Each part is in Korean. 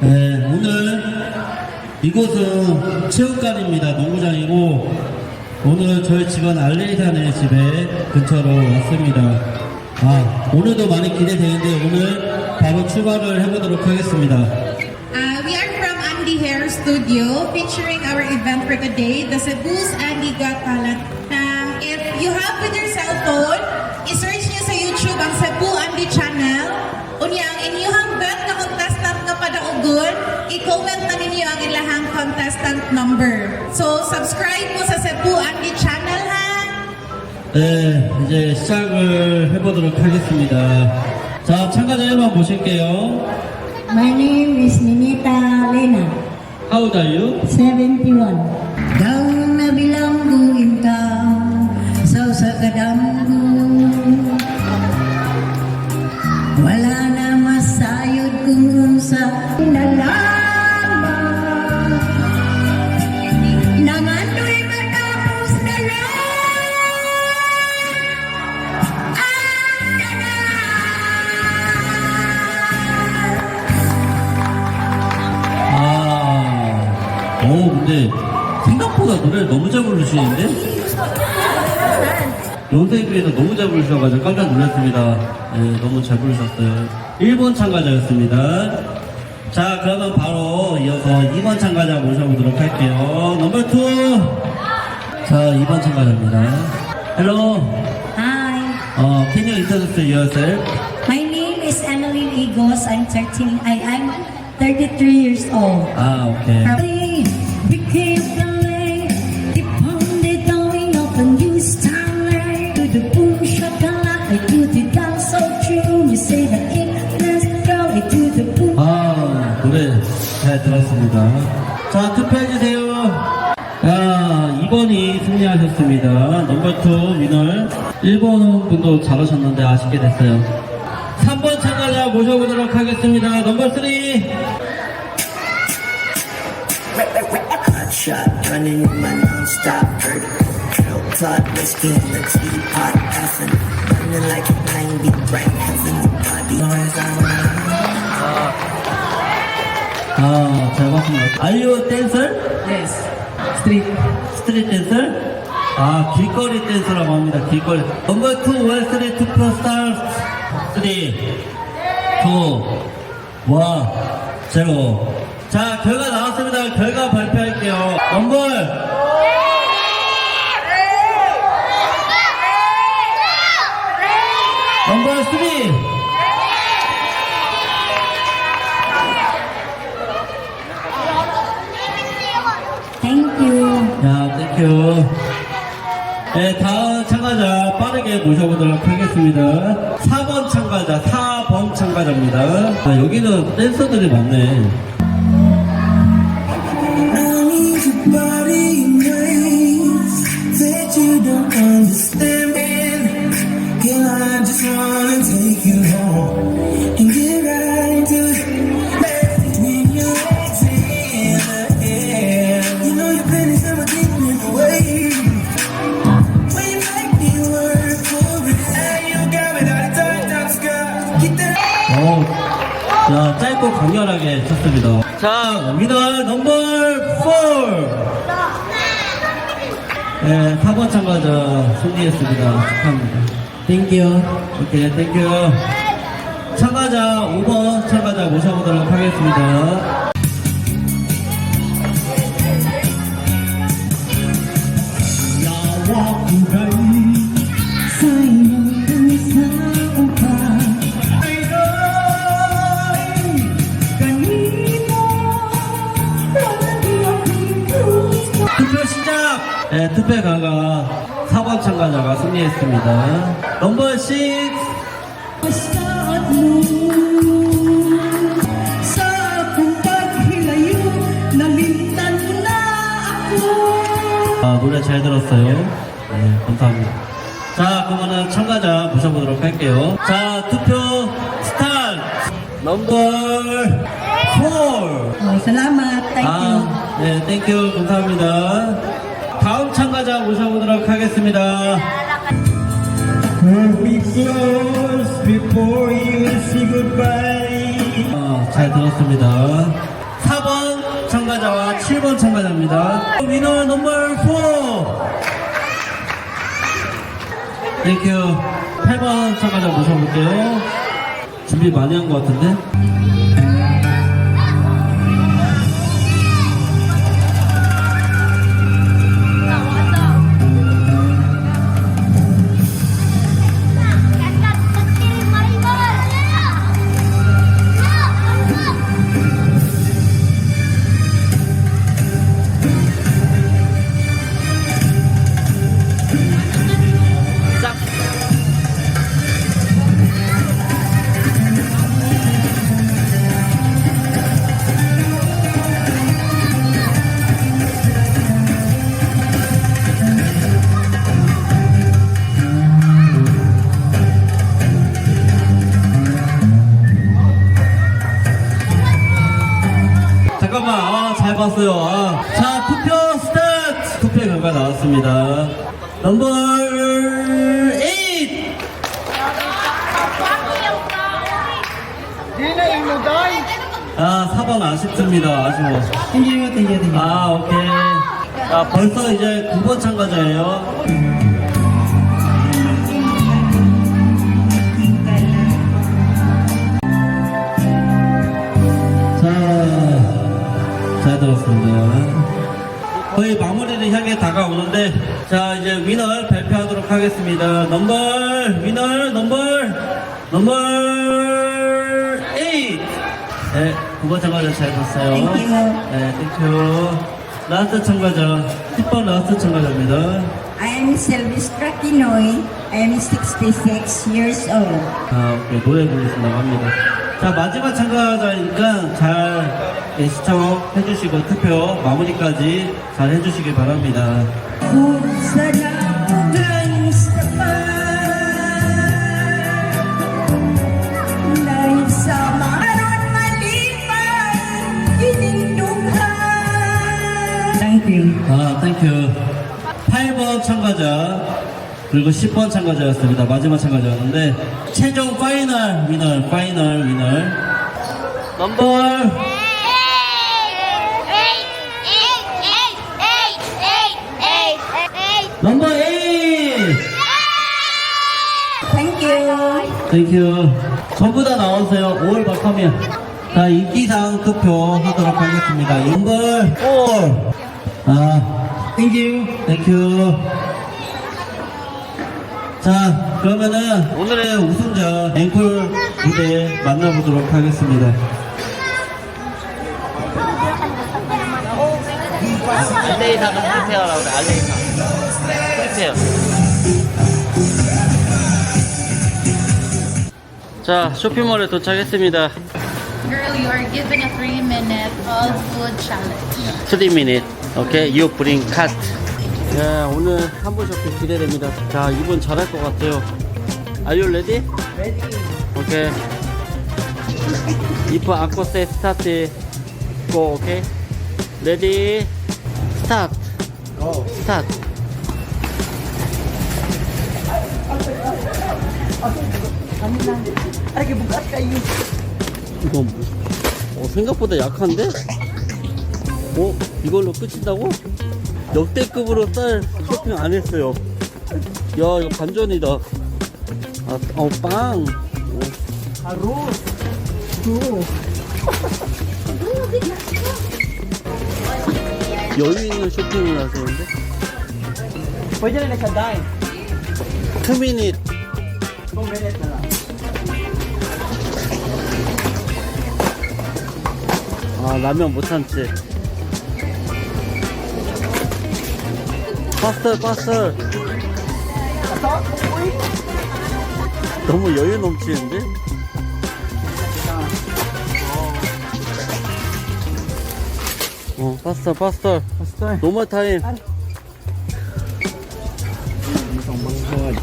네, 오늘 이곳은 체육관입니다. 농구장이고 오늘 저희 집안 알레이산의 집에 근처로 왔습니다. 아, 오늘도 많이 기대되는데 오늘 바로 출발을 해보도록 하겠습니다. Uh, we are from Andy Hair Studio featuring our event for today, the Cebu's Andy Got Talent. Um, if you have with your cell phone, i-search niyo sa YouTube ang Cebu Andy Channel. Unya, ang inyong bet na contestant nga padaugon, i-comment na ninyo ang ilahang contestant number. So, subscribe mo sa Cebu Andy Channel, ha? 네, 이제 시작을 해보도록 하겠습니다. 자, 참가자 1번 보실게요. My name is Ninita Lena, How old are you? 71. 근데 생각보다 노래를 너무 잘 부르시는데? 비해서 너무 잘 부르셔가지고 깜짝 놀랐습니다. 네, 너무 잘 부르셨어요. 1번 참가자였습니다. 자, 그러면 바로 이어서 2번 참가자 모셔보도록 할게요. 넘버 2. 자, 2번 참가자입니다. Hello. Hi. 어, can you introduce yourself? My name is Emmeline Igos. I'm 13. I, I'm 33 years old. 아, 오케이. Probably 아, 노래 잘 들었습니다. 자, 투표해주세요. 야, 2번이 승리하셨습니다. 넘버 2 위너. 1번 분도 잘하셨는데 아쉽게 됐어요. 3번 참가자 모셔보도록 하겠습니다. 넘버 3. Hot shot, running in my non-stop vertical. Hilltop, whiskey in the teapot, effing. Running like a 90, bright heavenly body. Noise on 아, 잘 봤습니다. Are you a dancer? Yes. Street. 스트릿 댄서? 아, 길거리 댄서라고 합니다. 길거리. 넘버 2, 월 스트릿 투표 스타트. 3, 2, 1, 0. 자, 결과 나왔습니다. 결과 발표할게요. 넘버 3. Thank you. 야, 땡큐. 네, 다음 참가자 빠르게 모셔보도록 하겠습니다. 4번 참가자, 4번 참가자입니다. 아, 여기는 댄서들이 많네. 자, 위너 넘버 4. 네, 4번 참가자 승리했습니다. 축하합니다. 땡큐. 오케이, 땡큐. 참가자 5번 참가자 모셔보도록 하겠습니다. 나와 300강과 4번 참가자가 승리했습니다. 넘버 6. 아, 노래 잘 들었어요. 네, 감사합니다. 자, 그러면 참가자 보셔보도록 할게요. 자, 투표 스탄 넘버 4. 아, 네, 땡큐. 감사합니다. 다음 참가자 모셔보도록 하겠습니다. 어, 잘 들었습니다. 4번 참가자와 7번 참가자입니다. 위너 넘버 4. 땡큐. 8번 참가자 모셔볼게요. 준비 많이 한 것 같은데? 봤어요. 아. 자, 투표 스타트! 투표 결과 나왔습니다. 넘버 8! 아, 4번 아쉽습니다. 아쉬워. 땡겨요 땡겨요 땡겨요 아, 오케이. 아, 벌써 이제 9번 참가자예요. 들었습니다. 거의 마무리를 향해 다가오는데, 자, 이제 위너 발표하도록 하겠습니다. 넘버, 위너, 넘버, 넘버 8! 네, 9번 참가자 잘 봤어요. 네, 땡큐. 라스트 참가자, 10번 라스트 참가자입니다. I am Silvestra Quinoy. I am 66 years old. 아, 오케이. 노래 부르신다고 합니다. 자, 마지막 참가자니까 잘 예, 시청해 주시고 투표 마무리까지 잘 해주시길 바랍니다. 아, 땡큐. 8번 참가자, 그리고 10번 참가자였습니다. 마지막 참가자였는데, 최종 파이널 위너, 파이널 위너. 넘버 넘버 8! Thank you. 땡큐. 전부 다 나오세요. 5월 박하면. 자, 인기상 투표 하도록 하겠습니다. 인걸 4. 아, 땡큐. 땡큐. 자, 그러면은 오늘의 우승자 앵콜 무대 만나보도록 하겠습니다. 알레이사가 프리페어라고 그래, 알레이사. 프리페어. 자, 쇼핑몰에 도착했습니다. Girl, you are given a 3-minute all food challenge. 3 minute. 오케이, you bring cut. 야, 오늘 한부 쇼핑 기대됩니다. 자, 이분 잘할 것 같아요. Are you ready? Ready. 오케이. If Uncle say start, go, okay? Ready? Start. Go. Start. 이거 뭐? 어, 생각보다 약한데? 어? 이걸로 끝인다고? 역대급으로 쌀 쇼핑 안 했어요. 야, 이거 반전이다. 아, 어, 빵. 하루. 여유 있는 쇼핑을 하시는데? Pwede rin sa dime. 투 미닛. 2 minutes na lang. 아, 라면 못 참지. 파스텔, 파스텔. 너무 여유 넘치는데? 어, 파스텔, 파스텔. Basta. 노멀 타임. Banghod.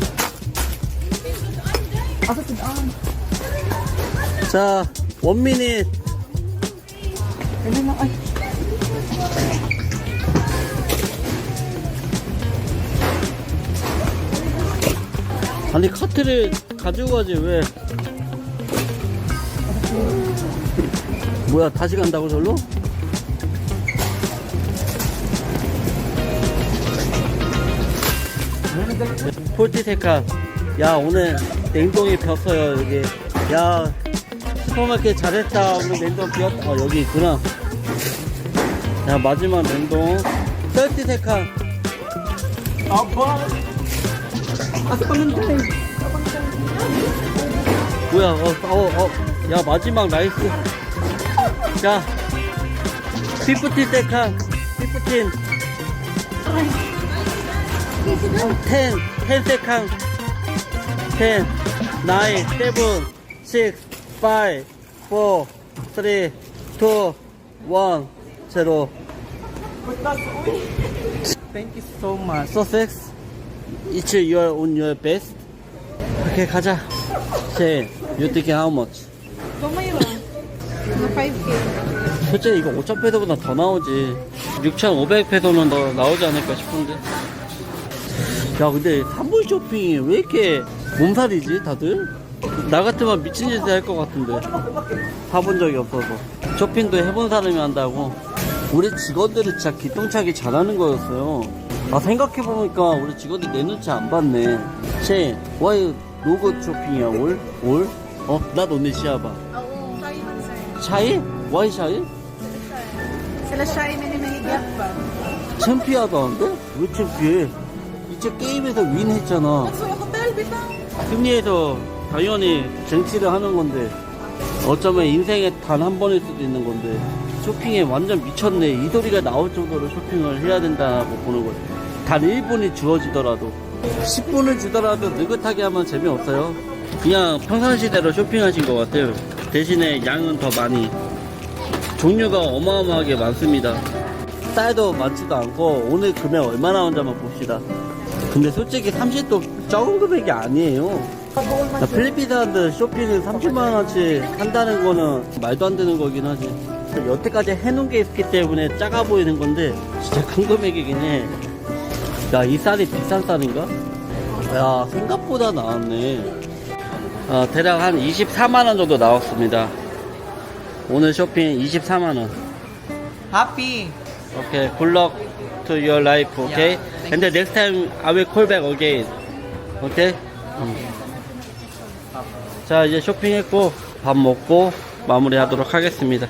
자, 원 미닛. 아니 카트를 가지고 가지 왜 뭐야 다시 간다고 절로? 폴티세카 야 오늘 냉동이 폈어요 여기 야 슈퍼마켓 잘했다 오늘 냉동 비었다 어 여기 있구나 야 마지막 냉동? Asa pangantay? 뭐야 어어 어. 야 마지막 나이스. 자 피프틴 세카 피프틴. 텐, 텐 세칸, 텐, 나인, 세븐, 식스, 파이, 포, 쓰리, 투, 원, 제로. Thank you so much. Sussex, it's your on your best. 오케이 가자. 제, you think how much? Lang. Mga 5K. 솔직히 이거 5,000페소보다 더 나오지. 6,500 페소는 더 나오지 않을까 싶은데. 야, 근데 산불 쇼핑이 왜 이렇게 몸살이지, 다들? 나 같으면 미친 짓을 할 것 같은데. 사본 적이 없어서. 쇼핑도 해본 사람이 한다고. 우리 직원들이 진짜 기똥차게 잘하는 거였어요. 아, 생각해보니까 우리 직원들 내 눈치 안 봤네. 쟤, why 로고 쇼핑이야, 올? 올? 어, 나 너네 시야봐. Oo, shy man sir. 샤이? 와이 샤이? Sila pa. 챔피하다는데? 왜 챔피해? 이제 게임에서 윈 했잖아. So, hotel, bitang. 승리해서 당연히 쟁취를 하는 건데 어쩌면 인생에 단 한 번일 수도 있는 건데 쇼핑에 완전 미쳤네 이 소리가 나올 정도로 쇼핑을 해야 된다고 보는 거예요 단 1분이 주어지더라도 10분을 주더라도 느긋하게 하면 재미없어요. 그냥 평상시대로 쇼핑하신 것 같아요. 대신에 양은 더 많이. 종류가 어마어마하게 많습니다. 쌀도 많지도 않고 오늘 금액 얼마 나온지만 봅시다. 근데 솔직히 30도 적은 금액이 아니에요. 나 필리핀 사람들 쇼핑을 30만원어치 한다는 거는 말도 안 되는 거긴 하지. 여태까지 해놓은 게 있기 때문에 작아 보이는 건데 진짜 큰 금액이긴 해 야 이 쌀이 비싼 쌀인가? 야 생각보다 나왔네 어, 대략 한 24만원 정도 나왔습니다 오늘 쇼핑 24만원 Happy. Okay, good luck to your life, okay? Yeah, and the next time I will call back again. Okay? 음. 자, 이제 쇼핑했고 밥 먹고 마무리 하도록 하겠습니다.